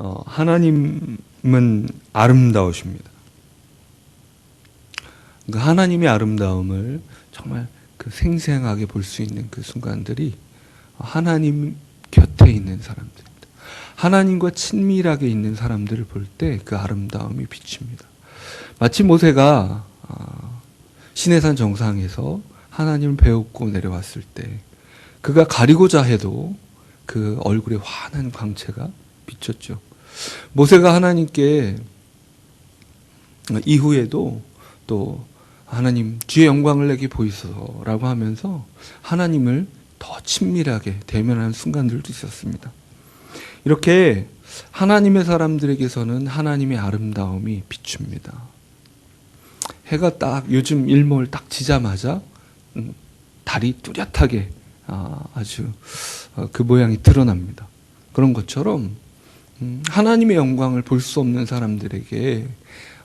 어, 하나님은 아름다우십니다. 그 하나님의 아름다움을 정말 그 생생하게 볼 수 있는 그 순간들이 하나님 곁에 있는 사람들입니다. 하나님과 친밀하게 있는 사람들을 볼 때 그 아름다움이 비칩니다. 마치 모세가 아, 시내산 정상에서 하나님을 배웠고 내려왔을 때 그가 가리고자 해도 그 얼굴에 환한 광채가 비쳤죠. 모세가 하나님께 이후에도 또 하나님 주의 영광을 내게 보이소서라고 하면서 하나님을 더 친밀하게 대면하는 순간들도 있었습니다. 이렇게 하나님의 사람들에게서는 하나님의 아름다움이 비춥니다. 해가 딱 요즘 일몰 딱 지자마자 음, 달이 뚜렷하게 아, 아주 어, 그 모양이 드러납니다. 그런 것처럼 음, 하나님의 영광을 볼 수 없는 사람들에게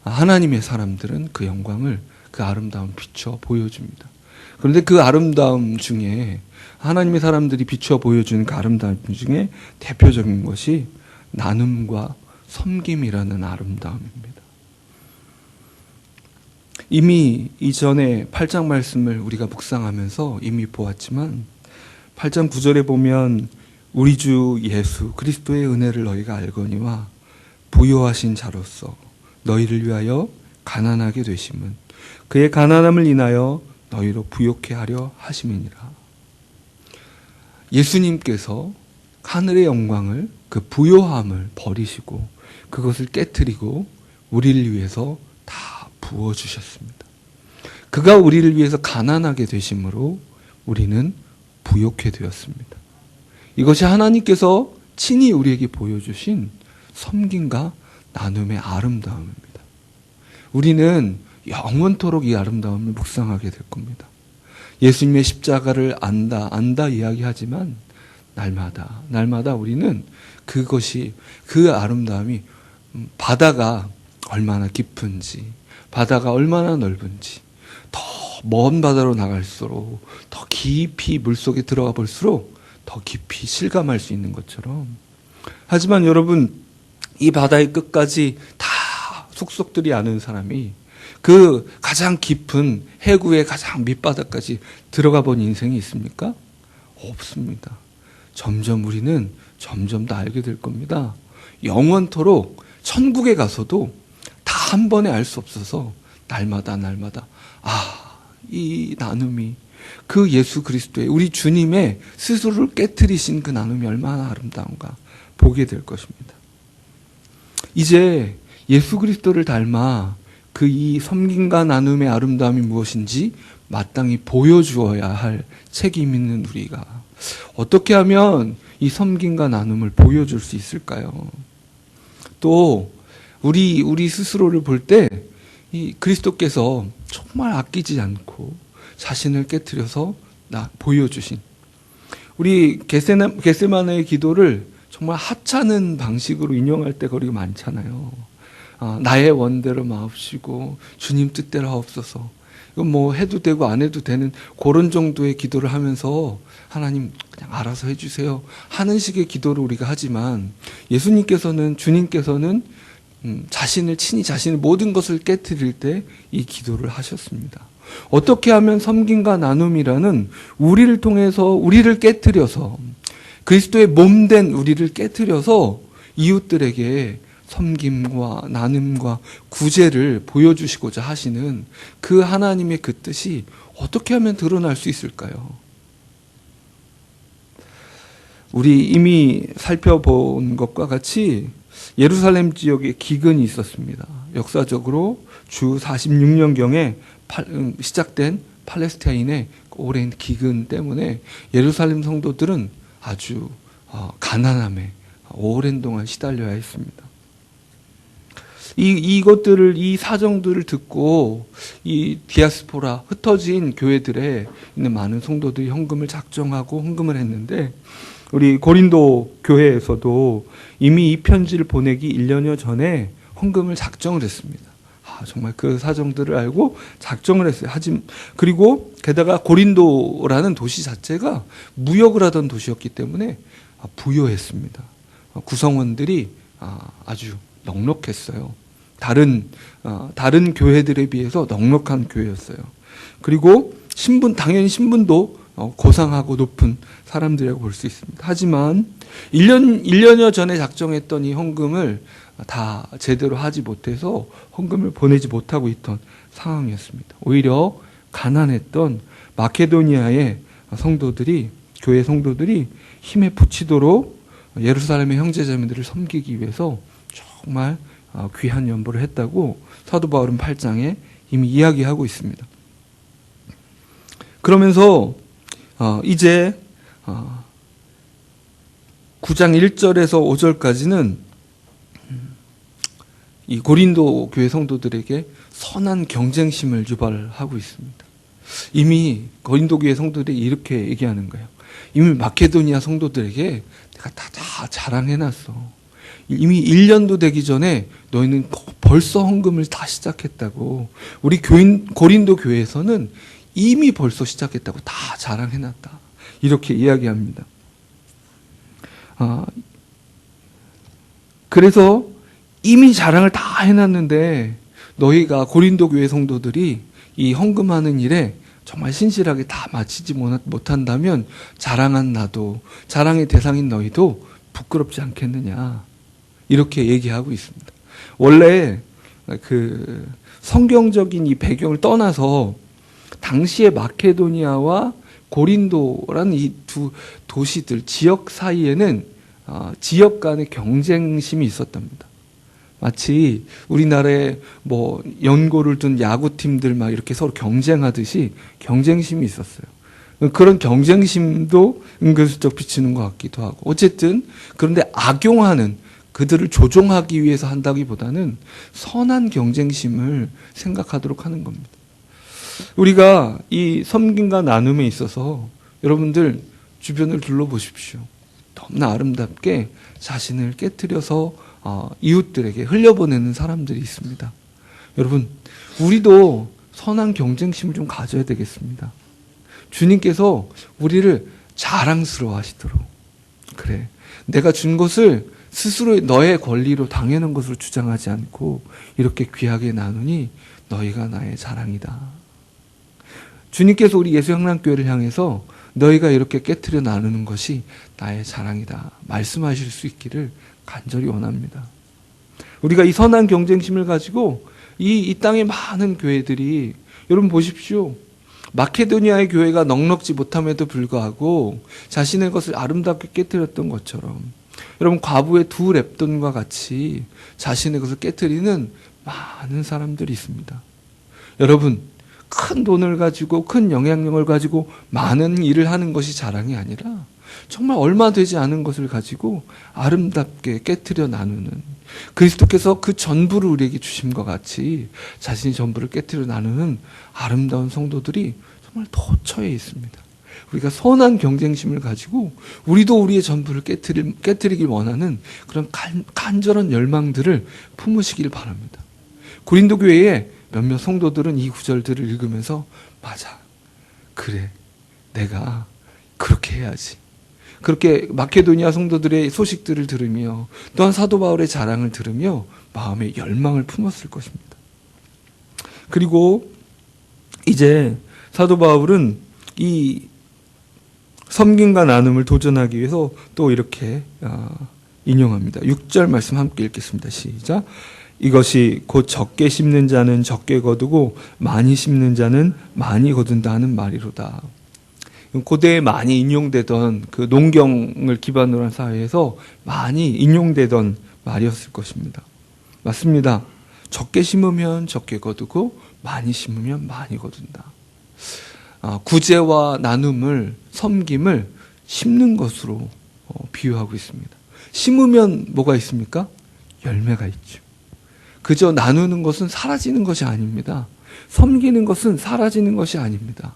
아, 하나님의 사람들은 그 영광을 그 아름다움 비춰 보여줍니다. 그런데 그 아름다움 중에 하나님의 사람들이 비춰 보여주는 그 아름다움 중에 대표적인 것이 나눔과 섬김이라는 아름다움입니다. 이미 이전에 8장 말씀을 우리가 묵상하면서 이미 보았지만 8장 9절에 보면 우리 주 예수 그리스도의 은혜를 너희가 알거니와 부요하신 자로서 너희를 위하여 가난하게 되심은 그의 가난함을 인하여 너희로 부욕해 하려 하심이니라. 예수님께서 하늘의 영광을 그 부요함을 버리시고 그것을 깨뜨리고 우리를 위해서 다 부어 주셨습니다. 그가 우리를 위해서 가난하게 되심으로 우리는 부욕해 되었습니다. 이것이 하나님께서 친히 우리에게 보여주신 섬김과 나눔의 아름다움입니다. 우리는 영원토록 이 아름다움을 묵상하게 될 겁니다. 예수님의 십자가를 안다, 안다 이야기하지만 날마다, 날마다 우리는 그것이, 그 아름다움이 음, 바다가 얼마나 깊은지, 바다가 얼마나 넓은지, 더 먼 바다로 나갈수록 더 깊이 물속에 들어가 볼수록 더 깊이 실감할 수 있는 것처럼. 하지만 여러분, 이 바다의 끝까지 다 속속들이 아는 사람이 그 가장 깊은 해구의 가장 밑바닥까지 들어가 본 인생이 있습니까? 없습니다. 점점 우리는 점점 더 알게 될 겁니다. 영원토록 천국에 가서도 다 한 번에 알 수 없어서 날마다 날마다 아, 이 나눔이 그 예수 그리스도의 우리 주님의 스스로를 깨뜨리신 그 나눔이 얼마나 아름다운가 보게 될 것입니다. 이제 예수 그리스도를 닮아 그 이 섬김과 나눔의 아름다움이 무엇인지 마땅히 보여주어야 할 책임 있는 우리가 어떻게 하면 이 섬김과 나눔을 보여줄 수 있을까요? 또 우리 우리 스스로를 볼 때 이 그리스도께서 정말 아끼지 않고 자신을 깨뜨려서 나 보여주신 우리 게세마네의 기도를 정말 하찮은 방식으로 인용할 때가 우리가 많잖아요. 아, 나의 원대로 마옵시고 주님 뜻대로 하옵소서. 이건 뭐 해도 되고 안 해도 되는 그런 정도의 기도를 하면서 하나님 그냥 알아서 해주세요 하는 식의 기도를 우리가 하지만 예수님께서는 주님께서는 음, 자신을 친히 자신의 모든 것을 깨뜨릴 때 이 기도를 하셨습니다. 어떻게 하면 섬김과 나눔이라는 우리를 통해서 우리를 깨뜨려서 그리스도의 몸된 우리를 깨뜨려서 이웃들에게 섬김과 나눔과 구제를 보여주시고자 하시는 그 하나님의 그 뜻이 어떻게 하면 드러날 수 있을까요? 우리 이미 살펴본 것과 같이 예루살렘 지역에 기근이 있었습니다. 역사적으로 주 46년경에 음, 시작된 팔레스타인의 오랜 기근 때문에 예루살렘 성도들은 아주 어, 가난함에 오랜 동안 시달려야 했습니다. 이, 이것들을, 이 사정들을 듣고, 이 디아스포라, 흩어진 교회들에 있는 많은 성도들이 헌금을 작정하고 헌금을 했는데, 우리 고린도 교회에서도 이미 이 편지를 보내기 1년여 전에 헌금을 작정을 했습니다. 아, 정말 그 사정들을 알고 작정을 했어요. 하지 그리고 게다가 고린도라는 도시 자체가 무역을 하던 도시였기 때문에 부여했습니다. 구성원들이 아, 아주 넉넉했어요. 다른 어, 다른 교회들에 비해서 넉넉한 교회였어요. 그리고 신분 당연히 신분도 어, 고상하고 높은 사람들이라고 볼 수 있습니다. 하지만 1년 1년여 전에 작정했던 이 헌금을 다 제대로 하지 못해서 헌금을 보내지 못하고 있던 상황이었습니다. 오히려 가난했던 마케도니아의 성도들이 교회 성도들이 힘에 부치도록 예루살렘의 형제자매들을 섬기기 위해서 정말 어, 귀한 연보를 했다고 사도 바울은 8장에 이미 이야기하고 있습니다. 그러면서 어, 이제 어, 9장 1절에서 5절까지는 이 고린도 교회 성도들에게 선한 경쟁심을 유발하고 있습니다. 이미 고린도 교회 성도들이 이렇게 얘기하는 거예요. 이미 마케도니아 성도들에게 내가 다, 다 자랑해놨어. 이미 1년도 되기 전에 너희는 벌써 헌금을 다 시작했다고. 우리 교인, 고린도 교회에서는 이미 벌써 시작했다고 다 자랑해놨다. 이렇게 이야기합니다. 아, 그래서 이미 자랑을 다 해놨는데 너희가 고린도 교회 성도들이 이 헌금하는 일에 정말 신실하게 다 마치지 못한다면 자랑한 나도 자랑의 대상인 너희도 부끄럽지 않겠느냐 이렇게 얘기하고 있습니다. 원래 그 성경적인 이 배경을 떠나서 당시의 마케도니아와 고린도라는 이 두 도시들 지역 사이에는 어, 지역 간의 경쟁심이 있었답니다. 마치 우리나라에 뭐 연고를 둔 야구팀들 막 이렇게 서로 경쟁하듯이 경쟁심이 있었어요. 그런 경쟁심도 은근슬쩍 비치는 것 같기도 하고. 어쨌든 그런데 악용하는 그들을 조종하기 위해서 한다기보다는 선한 경쟁심을 생각하도록 하는 겁니다. 우리가 이 섬김과 나눔에 있어서 여러분들 주변을 둘러보십시오. 너무나 아름답게 자신을 깨뜨려서 어, 이웃들에게 흘려보내는 사람들이 있습니다. 여러분, 우리도 선한 경쟁심을 좀 가져야 되겠습니다. 주님께서 우리를 자랑스러워 하시도록. 그래. 내가 준 것을 스스로 너의 권리로 당연한 것으로 주장하지 않고 이렇게 귀하게 나누니 너희가 나의 자랑이다. 주님께서 우리 예수향랑교회를 향해서 너희가 이렇게 깨뜨려 나누는 것이 나의 자랑이다. 말씀하실 수 있기를 간절히 원합니다. 우리가 이 선한 경쟁심을 가지고 이, 이 땅의 많은 교회들이 여러분 보십시오. 마케도니아의 교회가 넉넉지 못함에도 불구하고 자신의 것을 아름답게 깨뜨렸던 것처럼 여러분 과부의 두 랩돈과 같이 자신의 것을 깨뜨리는 많은 사람들이 있습니다. 여러분 큰 돈을 가지고 큰 영향력을 가지고 많은 일을 하는 것이 자랑이 아니라 정말 얼마 되지 않은 것을 가지고 아름답게 깨뜨려 나누는 그리스도께서 그 전부를 우리에게 주심과 같이 자신의 전부를 깨뜨려 나누는 아름다운 성도들이 정말 도처에 있습니다. 우리가 선한 경쟁심을 가지고 우리도 우리의 전부를 깨뜨리, 깨뜨리길 원하는 그런 간, 간절한 열망들을 품으시길 바랍니다. 고린도 교회에 몇몇 성도들은 이 구절들을 읽으면서 맞아. 그래. 내가 그렇게 해야지. 그렇게 마케도니아 성도들의 소식들을 들으며 또한 사도 바울의 자랑을 들으며 마음에 열망을 품었을 것입니다. 그리고 이제 사도 바울은 이 섬김과 나눔을 도전하기 위해서 또 이렇게 어, 인용합니다. 6절 말씀 함께 읽겠습니다. 시작. 이것이 곧 적게 심는 자는 적게 거두고 많이 심는 자는 많이 거둔다 하는 말이로다. 고대에 많이 인용되던 그 농경을 기반으로 한 사회에서 많이 인용되던 말이었을 것입니다. 맞습니다. 적게 심으면 적게 거두고 많이 심으면 많이 거둔다. 아, 구제와 나눔을 섬김을 심는 것으로 어, 비유하고 있습니다. 심으면 뭐가 있습니까? 열매가 있죠. 그저 나누는 것은 사라지는 것이 아닙니다. 섬기는 것은 사라지는 것이 아닙니다.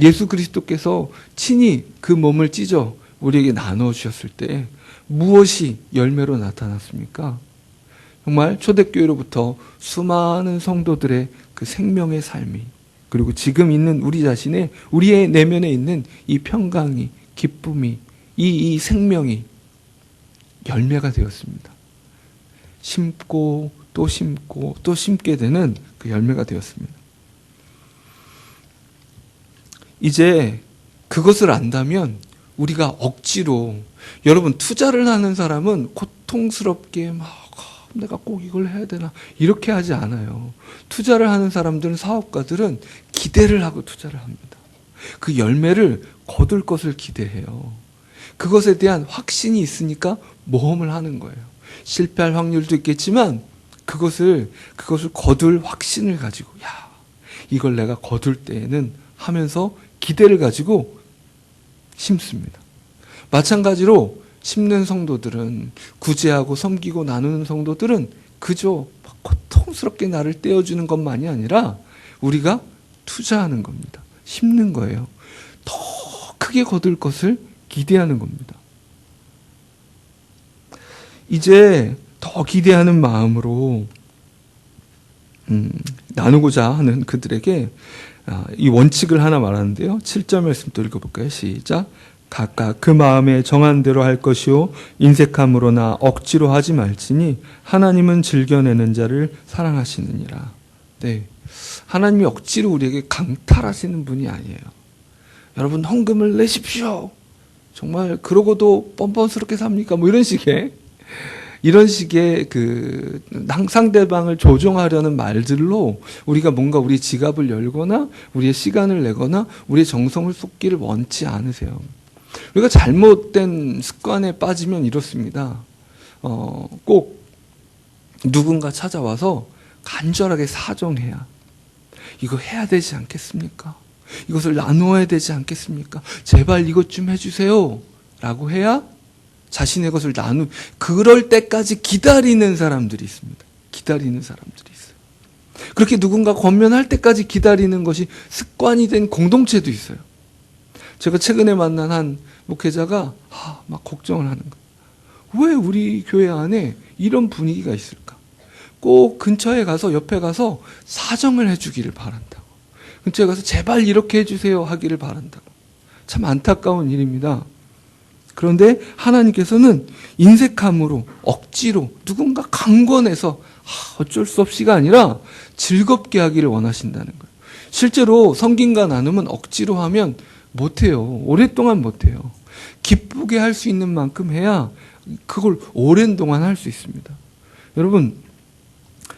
예수 그리스도께서 친히 그 몸을 찢어 우리에게 나누어 주셨을 때 무엇이 열매로 나타났습니까? 정말 초대교회로부터 수많은 성도들의 그 생명의 삶이 그리고 지금 있는 우리 자신의 우리의 내면에 있는 이 평강이 기쁨이 이, 이 생명이 열매가 되었습니다. 심고 또 심고 또 심게 되는 그 열매가 되었습니다. 이제 그것을 안다면 우리가 억지로 여러분 투자를 하는 사람은 고통스럽게 막 아, 내가 꼭 이걸 해야 되나 이렇게 하지 않아요. 투자를 하는 사람들은 사업가들은 기대를 하고 투자를 합니다. 그 열매를 거둘 것을 기대해요. 그것에 대한 확신이 있으니까 모험을 하는 거예요. 실패할 확률도 있겠지만 그것을 그것을 거둘 확신을 가지고 야 이걸 내가 거둘 때에는 하면서 기대를 가지고 심습니다. 마찬가지로 심는 성도들은 구제하고 섬기고 나누는 성도들은 그저 막 고통스럽게 나를 떼어주는 것만이 아니라 우리가 투자하는 겁니다. 심는 거예요. 더 크게 거둘 것을 기대하는 겁니다. 이제 더 기대하는 마음으로 음, 나누고자 하는 그들에게 아, 이 원칙을 하나 말하는데요. 7절 말씀 또 읽어볼까요? 시작. 각각 그 마음에 정한 대로 할 것이요 인색함으로나 억지로 하지 말지니 하나님은 즐겨내는 자를 사랑하시느니라. 네. 하나님이 억지로 우리에게 강탈하시는 분이 아니에요. 여러분 헌금을 내십시오. 정말 그러고도 뻔뻔스럽게 삽니까? 뭐 이런 식의 이런 식의 그 상대방을 조종하려는 말들로 우리가 뭔가 우리 지갑을 열거나 우리의 시간을 내거나 우리의 정성을 쏟기를 원치 않으세요. 우리가 잘못된 습관에 빠지면 이렇습니다. 어, 꼭 누군가 찾아와서 간절하게 사정해야 이거 해야 되지 않겠습니까? 이것을 나누어야 되지 않겠습니까? 제발 이것 좀 해주세요. 라고 해야 자신의 것을 나누, 그럴 때까지 기다리는 사람들이 있습니다. 기다리는 사람들이 있어요. 그렇게 누군가 권면할 때까지 기다리는 것이 습관이 된 공동체도 있어요. 제가 최근에 만난 한 목회자가 아, 막 걱정을 하는 거예요. 왜 우리 교회 안에 이런 분위기가 있을까? 꼭 근처에 가서 옆에 가서 사정을 해주기를 바란다고. 근처에 가서 제발 이렇게 해주세요 하기를 바란다고. 참 안타까운 일입니다. 그런데 하나님께서는 인색함으로 억지로 누군가 강권해서 아, 어쩔 수 없이가 아니라 즐겁게 하기를 원하신다는 거예요. 실제로 성గిం과 나눔은 억지로 하면 못해요. 오랫동안 못해요. 기쁘게 할 수 있는 만큼 해야 그걸 오랜 동안 할 수 있습니다. 여러분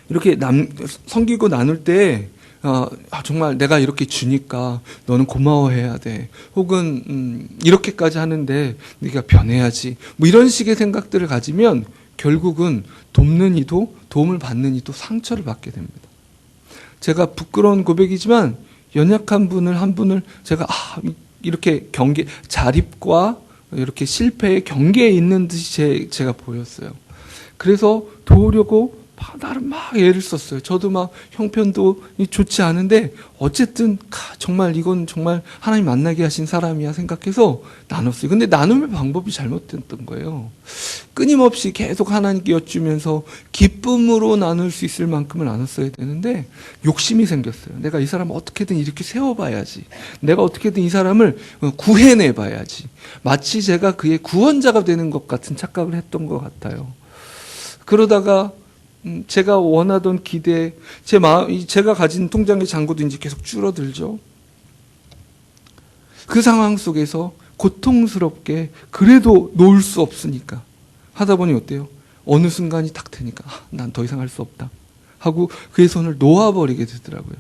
이렇게 남 섬기고 나눌 때 어, 아, 정말 내가 이렇게 주니까 너는 고마워해야 돼. 혹은 음, 이렇게까지 하는데 네가 변해야지. 뭐 이런 식의 생각들을 가지면 결국은 돕는 이도 도움을 받는 이도 상처를 받게 됩니다. 제가 부끄러운 고백이지만 연약한 분을 한 분을 제가 아, 이렇게 경계 자립과 이렇게 실패의 경계에 있는 듯이 제, 제가 보였어요. 그래서 도우려고 막 나름 막 애를 썼어요. 저도 막 형편도 좋지 않은데 어쨌든 정말 이건 정말 하나님 만나게 하신 사람이야 생각해서 나눴어요. 근데 나눔의 방법이 잘못됐던 거예요. 끊임없이 계속 하나님께 여쭈면서 기쁨으로 나눌 수 있을 만큼을 나눴어야 되는데 욕심이 생겼어요. 내가 이 사람을 어떻게든 이렇게 세워봐야지. 내가 어떻게든 이 사람을 구해내봐야지. 마치 제가 그의 구원자가 되는 것 같은 착각을 했던 것 같아요. 그러다가 음, 제가 원하던 기대, 제 마음, 제가 가진 통장의 잔고도 이제 계속 줄어들죠. 그 상황 속에서 고통스럽게 그래도 놓을 수 없으니까 하다 보니 어때요? 어느 순간이 딱 되니까 아, 난더 이상 할 수 없다 하고 그의 손을 놓아버리게 되더라고요.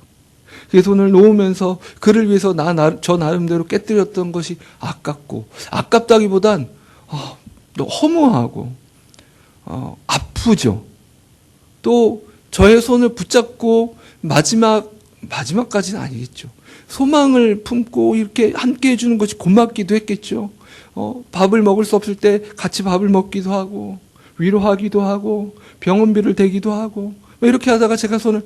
그의 손을 놓으면서 그를 위해서 나, 나, 저 나름대로 깨뜨렸던 것이 아깝고 아깝다기보단 어, 허무하고 어, 아프죠. 또 저의 손을 붙잡고 마지막 마지막까지는 아니겠죠. 소망을 품고 이렇게 함께 해주는 것이 고맙기도 했겠죠. 어, 밥을 먹을 수 없을 때 같이 밥을 먹기도 하고 위로하기도 하고 병원비를 대기도 하고 뭐 이렇게 하다가 제가 손을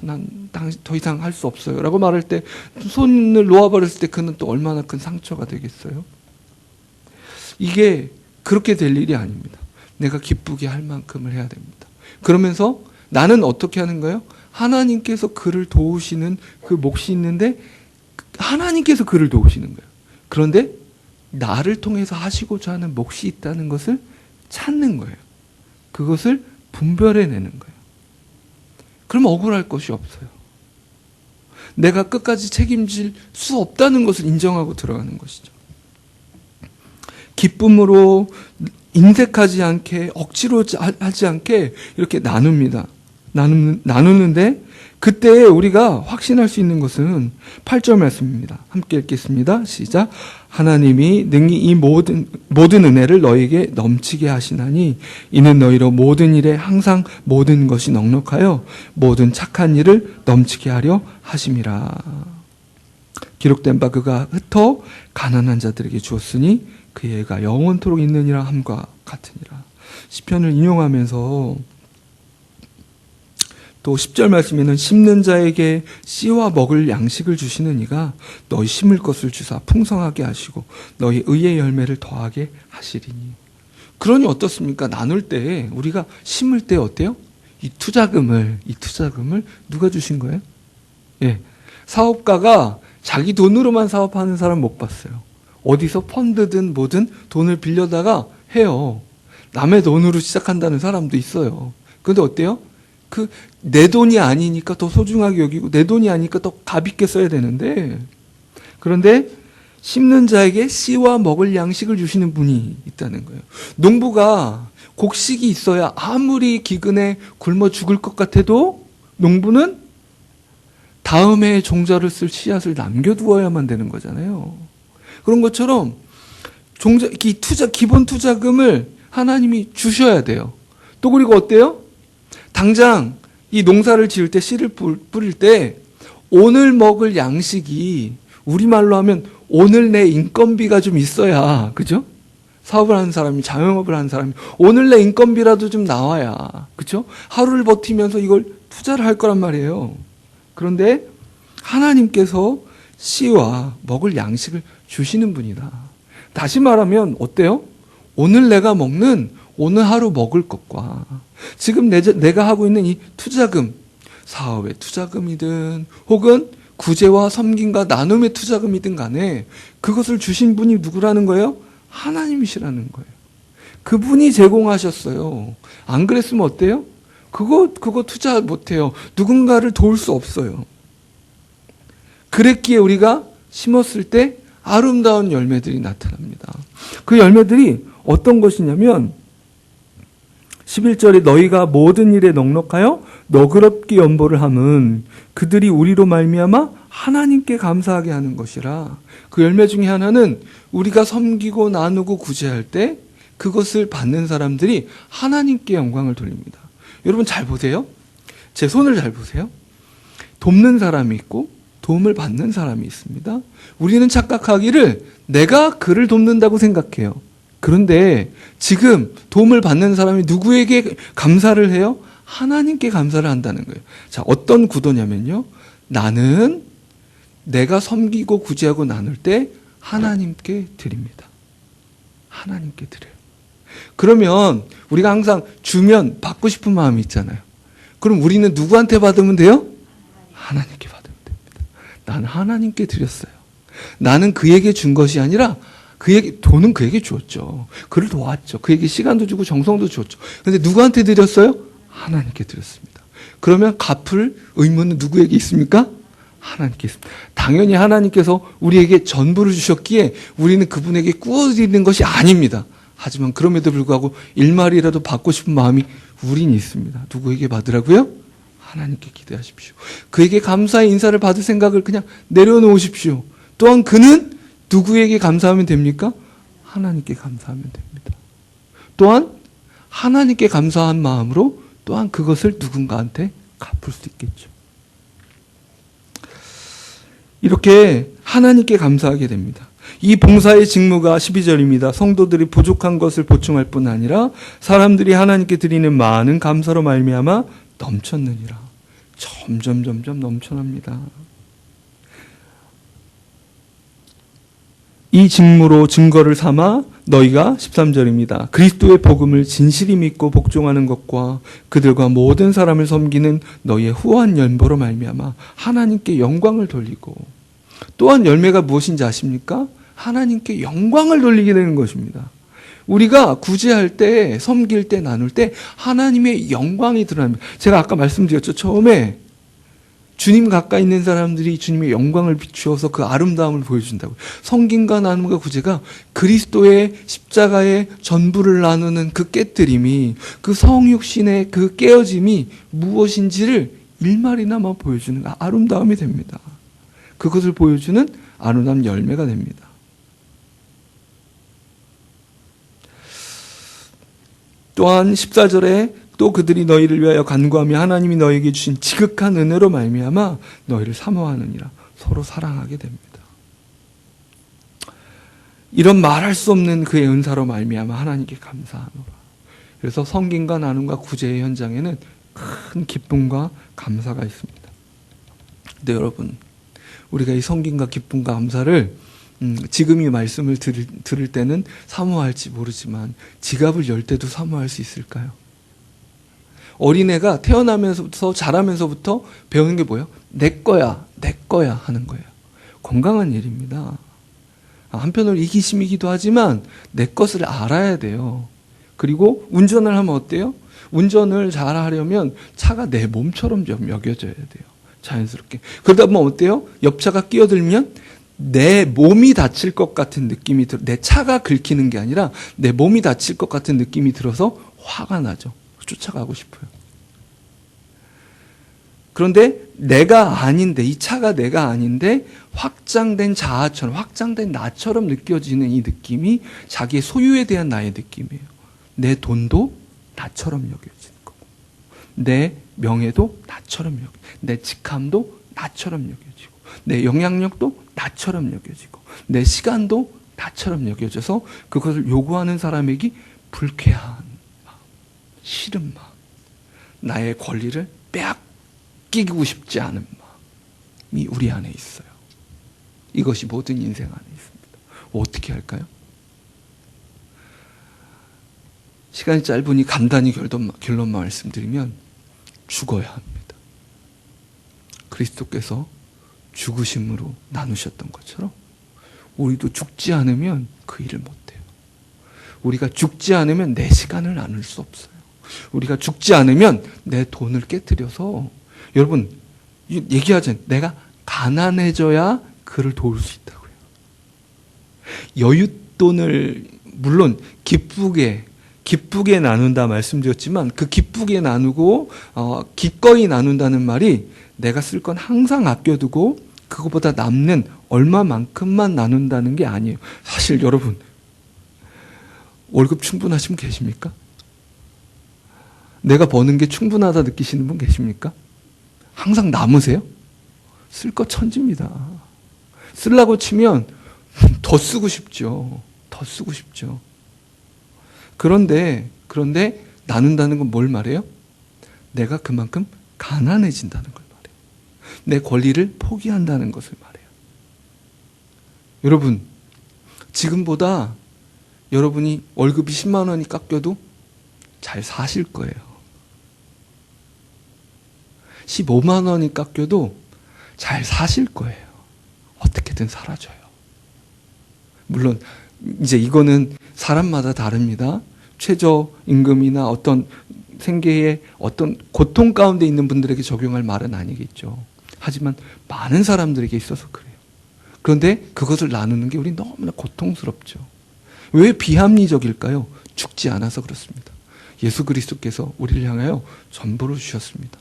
난더 이상 할 수 없어요라고 말할 때 손을 놓아버렸을 때 그는 또 얼마나 큰 상처가 되겠어요. 이게 그렇게 될 일이 아닙니다. 내가 기쁘게 할 만큼을 해야 됩니다. 그러면서 나는 어떻게 하는 거예요? 하나님께서 그를 도우시는 그 몫이 있는데 하나님께서 그를 도우시는 거예요. 그런데 나를 통해서 하시고자 하는 몫이 있다는 것을 찾는 거예요. 그것을 분별해내는 거예요. 그럼 억울할 것이 없어요. 내가 끝까지 책임질 수 없다는 것을 인정하고 들어가는 것이죠. 기쁨으로 인색하지 않게 억지로 하지 않게 이렇게 나눕니다. 나누는, 나누는데 그때 우리가 확신할 수 있는 것은 8절 말씀입니다. 함께 읽겠습니다. 시작. 하나님이 능히 이 모든 모든 은혜를 너에게 넘치게 하시나니 이는 너희로 모든 일에 항상 모든 것이 넉넉하여 모든 착한 일을 넘치게 하려 하심이라. 기록된 바 그가 흩어 가난한 자들에게 주었으니 그의 애가 영원토록 있느니라 함과 같으니라. 시편을 인용하면서 또 10절 말씀에는 심는 자에게 씨와 먹을 양식을 주시는 이가 너희 심을 것을 주사 풍성하게 하시고 너희 의의 열매를 더하게 하시리니. 그러니 어떻습니까? 나눌 때 우리가 심을 때 어때요? 이 투자금을 이 투자금을 누가 주신 거예요? 예. 사업가가 자기 돈으로만 사업하는 사람 못 봤어요. 어디서 펀드든 뭐든 돈을 빌려다가 해요. 남의 돈으로 시작한다는 사람도 있어요. 근데 어때요? 그 내 돈이 아니니까 더 소중하게 여기고 내 돈이 아니니까 더 가볍게 써야 되는데 그런데 심는 자에게 씨와 먹을 양식을 주시는 분이 있다는 거예요. 농부가 곡식이 있어야 아무리 기근에 굶어 죽을 것 같아도 농부는 다음에 종자를 쓸 씨앗을 남겨두어야만 되는 거잖아요. 그런 것처럼 종자, 이 투자, 기본 투자금을 하나님이 주셔야 돼요. 또 그리고 어때요? 당장 이 농사를 지을 때 씨를 뿌릴 때 오늘 먹을 양식이 우리말로 하면 오늘 내 인건비가 좀 있어야, 그죠? 사업을 하는 사람이, 자영업을 하는 사람이 오늘 내 인건비라도 좀 나와야, 그죠? 하루를 버티면서 이걸 투자를 할 거란 말이에요. 그런데 하나님께서 씨와 먹을 양식을 주시는 분이다. 다시 말하면 어때요? 오늘 내가 먹는 오늘 하루 먹을 것과 지금 내, 내가 하고 있는 이 투자금, 사업의 투자금이든 혹은 구제와 섬김과 나눔의 투자금이든 간에 그것을 주신 분이 누구라는 거예요? 하나님이시라는 거예요. 그분이 제공하셨어요. 안 그랬으면 어때요? 그거, 그거 투자 못해요. 누군가를 도울 수 없어요. 그랬기에 우리가 심었을 때 아름다운 열매들이 나타납니다. 그 열매들이 어떤 것이냐면 11절에 너희가 모든 일에 넉넉하여 너그럽게 연보를 함은 그들이 우리로 말미암아 하나님께 감사하게 하는 것이라. 그 열매 중에 하나는 우리가 섬기고 나누고 구제할 때 그것을 받는 사람들이 하나님께 영광을 돌립니다. 여러분 잘 보세요. 제 손을 잘 보세요. 돕는 사람이 있고 도움을 받는 사람이 있습니다. 우리는 착각하기를 내가 그를 돕는다고 생각해요. 그런데 지금 도움을 받는 사람이 누구에게 감사를 해요? 하나님께 감사를 한다는 거예요. 자, 어떤 구도냐면요. 나는 내가 섬기고 구제하고 나눌 때 하나님께 드립니다. 하나님께 드려요. 그러면 우리가 항상 주면 받고 싶은 마음이 있잖아요. 그럼 우리는 누구한테 받으면 돼요? 하나님께 받으면 나는 하나님께 드렸어요. 나는 그에게 준 것이 아니라 그에게 돈은 그에게 주었죠. 그를 도왔죠. 그에게 시간도 주고 정성도 주었죠. 그런데 누구한테 드렸어요? 하나님께 드렸습니다. 그러면 갚을 의무는 누구에게 있습니까? 하나님께 있습니다. 당연히 하나님께서 우리에게 전부를 주셨기에 우리는 그분에게 꾸어드리는 것이 아닙니다. 하지만 그럼에도 불구하고 일말이라도 받고 싶은 마음이 우린 있습니다. 누구에게 받으라고요? 하나님께 기대하십시오. 그에게 감사의 인사를 받을 생각을 그냥 내려놓으십시오. 또한 그는 누구에게 감사하면 됩니까? 하나님께 감사하면 됩니다. 또한 하나님께 감사한 마음으로 또한 그것을 누군가한테 갚을 수 있겠죠. 이렇게 하나님께 감사하게 됩니다. 이 봉사의 직무가 12절입니다. 성도들이 부족한 것을 보충할 뿐 아니라 사람들이 하나님께 드리는 많은 감사로 말미암아 넘쳤느니라. 점점 점점 넘쳐납니다. 이 직무로 증거를 삼아 너희가 13절입니다. 그리스도의 복음을 진실히 믿고 복종하는 것과 그들과 모든 사람을 섬기는 너희의 후한 연보로 말미암아 하나님께 영광을 돌리고 또한 열매가 무엇인지 아십니까? 하나님께 영광을 돌리게 되는 것입니다. 우리가 구제할 때, 섬길 때, 나눌 때 하나님의 영광이 드러납니다. 제가 아까 말씀드렸죠. 처음에 주님 가까이 있는 사람들이 주님의 영광을 비추어서 그 아름다움을 보여준다고. 성김과 나눔과 구제가 그리스도의 십자가의 전부를 나누는 그 깨뜨림이 그 성육신의 그 깨어짐이 무엇인지를 일말이나마 보여주는 아름다움이 됩니다. 그것을 보여주는 아름다운 열매가 됩니다. 또한 14절에 또 그들이 너희를 위하여 간구하며 하나님이 너희에게 주신 지극한 은혜로 말미암아 너희를 사모하느니라 서로 사랑하게 됩니다. 이런 말할 수 없는 그의 은사로 말미암아 하나님께 감사하노라. 그래서 성김과 나눔과 구제의 현장에는 큰 기쁨과 감사가 있습니다. 근데 여러분, 우리가 이 성김과 기쁨과 감사를 음, 지금 이 말씀을 들을, 들을 때는 사모할지 모르지만 지갑을 열 때도 사모할 수 있을까요? 어린애가 태어나면서부터 자라면서부터 배우는 게 뭐예요? 내 거야, 내 거야 하는 거예요. 건강한 일입니다. 아, 한편으로 이기심이기도 하지만 내 것을 알아야 돼요. 그리고 운전을 하면 어때요? 운전을 잘 하려면 차가 내 몸처럼 좀 여겨져야 돼요. 자연스럽게. 그러다 보면 어때요? 옆차가 끼어들면 내 몸이 다칠 것 같은 느낌이 들, 내 차가 긁히는 게 아니라 내 몸이 다칠 것 같은 느낌이 들어서 화가 나죠. 쫓아가고 싶어요. 그런데 내가 아닌데, 이 차가 내가 아닌데, 확장된 자아처럼, 확장된 나처럼 느껴지는 이 느낌이 자기의 소유에 대한 나의 느낌이에요. 내 돈도 나처럼 여겨지는 거고, 내 명예도 나처럼 여겨, 내 직함도 나처럼 여겨지고, 내 영향력도 나처럼 여겨지고, 내 시간도 나처럼 여겨져서 그것을 요구하는 사람에게 불쾌한 마음, 싫은 마음, 나의 권리를 빼앗기고 싶지 않은 마음이 우리 안에 있어요. 이것이 모든 인생 안에 있습니다. 어떻게 할까요? 시간이 짧으니 간단히 결론, 결론만 말씀드리면 죽어야 합니다. 그리스도께서 죽으심으로 나누셨던 것처럼 우리도 죽지 않으면 그 일을 못해요. 우리가 죽지 않으면 내 시간을 나눌 수 없어요. 우리가 죽지 않으면 내 돈을 깨뜨려서 여러분 얘기하자 내가 가난해져야 그를 도울 수 있다고요. 여윳돈을 물론 기쁘게 기쁘게 나눈다 말씀드렸지만 그 기쁘게 나누고 어, 기꺼이 나눈다는 말이 내가 쓸 건 항상 아껴두고 그것보다 남는 얼마만큼만 나눈다는 게 아니에요. 사실 여러분 월급 충분하시면 계십니까? 내가 버는 게 충분하다 느끼시는 분 계십니까? 항상 남으세요? 쓸거 천지입니다. 쓰려고 치면 더 쓰고 싶죠. 더 쓰고 싶죠. 그런데, 그런데 나눈다는 건 뭘 말해요? 내가 그만큼 가난해진다는 걸 말해요. 내 권리를 포기한다는 것을 말해요. 여러분, 지금보다 여러분이 월급이 10만 원이 깎여도 잘 사실 거예요. 15만 원이 깎여도 잘 사실 거예요. 어떻게든 사라져요. 물론 이제 이거는 사람마다 다릅니다. 최저 임금이나 어떤 생계의 어떤 고통 가운데 있는 분들에게 적용할 말은 아니겠죠. 하지만 많은 사람들에게 있어서 그래요. 그런데 그것을 나누는 게 우리 너무나 고통스럽죠. 왜 비합리적일까요? 죽지 않아서 그렇습니다. 예수 그리스도께서 우리를 향하여 전부를 주셨습니다.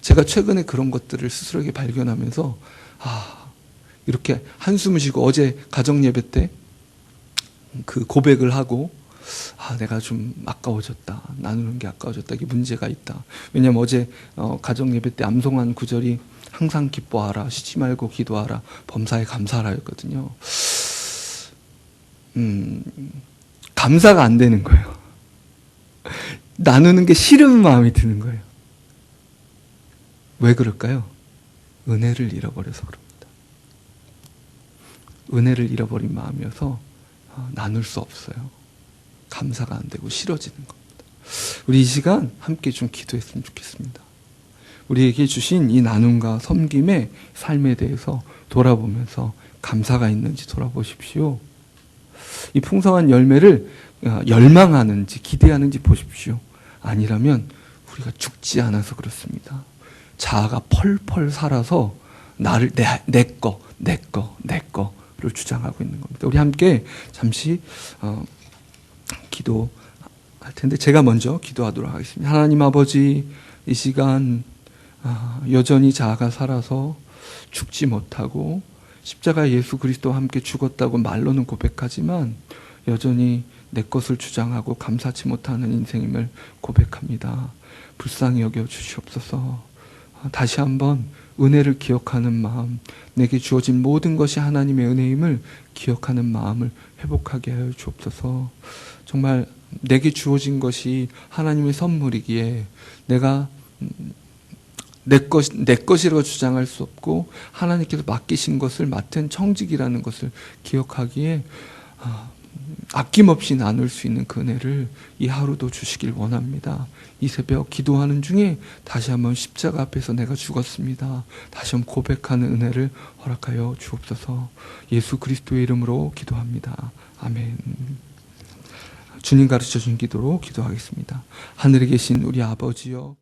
제가 최근에 그런 것들을 스스로에게 발견하면서 아 이렇게 한숨을 쉬고 어제 가정 예배 때 그 고백을 하고 아 내가 좀 아까워졌다 나누는 게 아까워졌다 이게 문제가 있다 왜냐면 어제 어, 가정 예배 때 암송한 구절이 항상 기뻐하라 쉬지 말고 기도하라 범사에 감사하라 였거든요 음 감사가 안 되는 거예요 나누는 게 싫은 마음이 드는 거예요 왜 그럴까요? 은혜를 잃어버려서 그럽니다. 은혜를 잃어버린 마음이어서 어, 나눌 수 없어요. 감사가 안 되고 싫어지는 겁니다. 우리 이 시간 함께 좀 기도했으면 좋겠습니다. 우리에게 주신 이 나눔과 섬김의 삶에 대해서 돌아보면서 감사가 있는지 돌아보십시오. 이 풍성한 열매를 어, 열망하는지 기대하는지 보십시오. 아니라면 우리가 죽지 않아서 그렇습니다. 자아가 펄펄 살아서 나를 내, 내 거, 내 거, 내 거를 주장하고 있는 겁니다. 우리 함께 잠시 어, 기도할 텐데 제가 먼저 기도하도록 하겠습니다. 하나님 아버지 이 시간 아, 여전히 자아가 살아서 죽지 못하고 십자가 예수 그리스도와 함께 죽었다고 말로는 고백하지만 여전히 내 것을 주장하고 감사치 못하는 인생임을 고백합니다. 불쌍히 여겨 주시옵소서. 아, 다시 한번 은혜를 기억하는 마음, 내게 주어진 모든 것이 하나님의 은혜임을 기억하는 마음을 회복하게 하여 주옵소서. 정말 내게 주어진 것이 하나님의 선물이기에 내가 음, 내 것, 내 것이라고 주장할 수 없고 하나님께서 맡기신 것을 맡은 청직이라는 것을 기억하기에 아, 아낌없이 나눌 수 있는 그 은혜를 이 하루도 주시길 원합니다. 이 새벽 기도하는 중에 다시 한번 십자가 앞에서 내가 죽었습니다. 다시 한번 고백하는 은혜를 허락하여 주옵소서. 예수 그리스도의 이름으로 기도합니다. 아멘. 주님 가르쳐 준 기도로 기도하겠습니다. 하늘에 계신 우리 아버지여